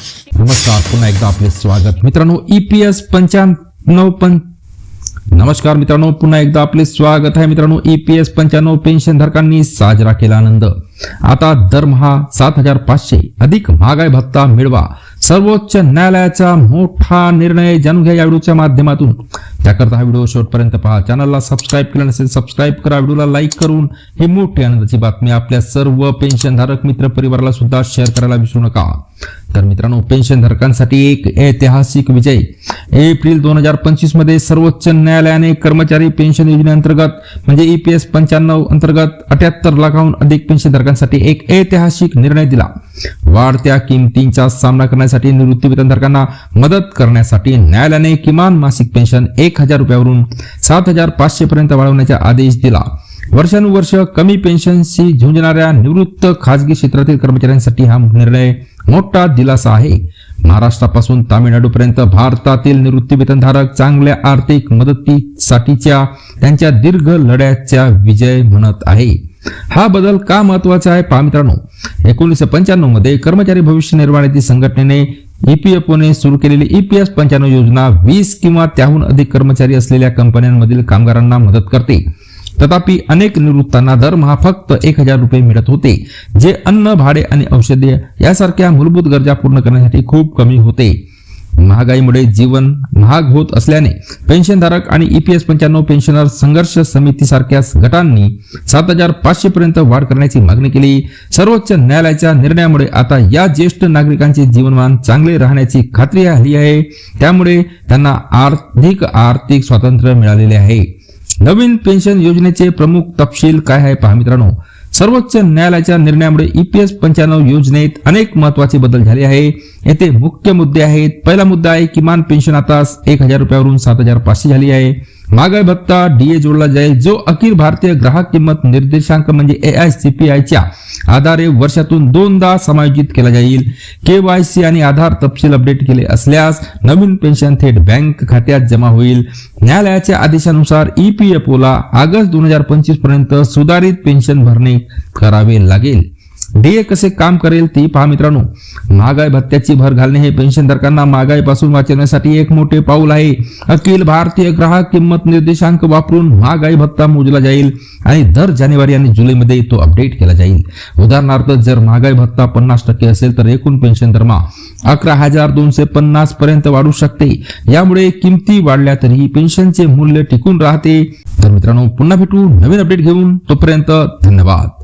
नमस्कार पुन्हा एकदा आपले स्वागत. मित्रांनो ईपीएस पंच्याण्णव पं नमस्कार मित्रांनो पुन्हा एकदा आपले स्वागत आहे मित्रांनो. ईपीएस पंच्याण्णव पेन्शन धारकांनी साजरा केला आनंद. आता दरमहा सात हजार पाचशे अधिक महागाई भत्ता मिळवा. सर्वोच्च न्यायालयाचा मोठा निर्णय जाणून घ्या या व्हिडिओच्या माध्यमातून. त्याकरता हा व्हिडिओ शेवटपर्यंत पहा. चॅनलला सबस्क्राईब केलं नसेल सबस्क्राईब करा. व्हिडिओला लाईक करून ही मोठी आनंदाची बातमी आपल्या सर्व पेन्शनधारक मित्र परिवाराला सुद्धा शेअर करायला विसरू नका. तर मित्रांनो पेन्शनधारकांसाठी एक ऐतिहासिक विजय. एप्रिल दोन हजार पंचवीसमध्ये सर्वोच्च न्यायालयाने कर्मचारी पेन्शन योजनेअंतर्गत म्हणजे ईपीएस पंच्याण्णव अंतर्गत अठ्याहत्तर लाखाहून अधिक पेन्शनधारकांसाठी एक ऐतिहासिक निर्णय दिला. वाढत्या किमतींचा सामना करण्यासाठी निवृत्ती वेतनधारकांना मदत करण्यासाठी न्यायालयाने किमान मासिक पेन्शन एक हजार रुपयावरून सात हजार पाचशे पर्यंत वाढवण्याचा आदेश दिला. वर्षानुवर्ष कमी पेन्शनशी झुंजणाऱ्या निवृत्त खाजगी क्षेत्रातील कर्मचाऱ्यांसाठी हा निर्णय मोठा दिलासा आहे. महाराष्ट्रापासून तामिळनाडूपर्यंत भारतातील निवृत्तीवेतनधारक चांगल्या आर्थिक मदतीसाठीच्या त्यांच्या दीर्घ लढ्याचा विजय म्हणत आहे. हा बदल का महत्त्वाचा आहे? पहा मित्रांनो एकोणीसशे पंच्याण्णवमध्ये कर्मचारी भविष्य निर्वाह निधी संघटनेने ईपीएफओने सुरू केलेली ईपीएस पंच्याण्णव योजना वीस किंवा त्याहून अधिक कर्मचारी असलेल्या कंपन्यांमधील कामगारांना मदत करते. तथापि अनेक निवृत्तांना दरमहा फक्त एक हजार रुपये मिळत होते जे अन्न भाडे आणि औषधे यासारख्या मूलभूत गरजा पूर्ण करण्यासाठी खूप कमी होते. महागाईमुळे जीवन महाग होत असल्याने पेन्शनधारक आणि ईपीएस पंच्याण्णव पेन्शनर संघर्ष समितीसारख्या गटांनी सात हजार पाचशे पर्यंत वाढ करण्याची मागणी केली. सर्वोच्च न्यायालयाच्या निर्णयामुळे आता या ज्येष्ठ नागरिकांचे जीवनमान चांगले राहण्याची खात्री आली आहे. त्यामुळे त्यांना आर्थिक आर्थिक स्वातंत्र्य मिळालेले आहे. नवीन पेन्शन योजनेचे प्रमुख तपशील काय आहे पहा मित्रांनो. सर्वोच्च न्यायालयाच्या निर्णयामुळे ईपीएस पंच्याण्णव योजनेत अनेक महत्त्वाचे बदल झाले आहे. येथे मुख्य मुद्दे आहेत. पहिला मुद्दा आहे किमान पेन्शन आता एक हजार रुपयावरून सात हजार पाचशे झाली आहे. महागाई भत्ता डीए जोडला जाईल. जो अखिल भारतीय ग्राहक किंमत निर्देशांक म्हणजे ए आय सी पी आयच्या आधारे वर्षातून दोनदा समायोजित केला जाईल. केवायसी आणि आधार तपशील अपडेट केले असल्यास नवीन पेन्शन थेट बँक खात्यात जमा होईल. न्यायालयाच्या आदेशानुसार ईपीएफओला ऑगस्ट दोन हजार पंचवीसपर्यंत सुधारित पेन्शन भरणे करावे लागेल. देय कसे काम करेल ते पहा मित्रांनो. महागाई भत्त्याची भर घालणे हे पेन्शनधारकांना महागाईपासून वाचवण्यासाठी एक मोठे पाऊल आहे. अखिल भारतीय ग्राहक किंमत निर्देशांक वापरून महागाई भत्ता मोजला जाईल आणि दर जानेवारी आणि जुलैमध्ये तो अपडेट केला जाईल. उदाहरणार्थ जर महागाई भत्ता पन्नास टक्के असेल तर एकूण पेन्शन दरमा अकरा हजार दोनशे पन्नास पर्यंत वाढू शकते. यामुळे किमती वाढल्या तरीही पेन्शनचे मूल्य टिकून राहते. तर मित्रांनो पुन्हा भेटू नवीन अपडेट घेऊन. तोपर्यंत धन्यवाद.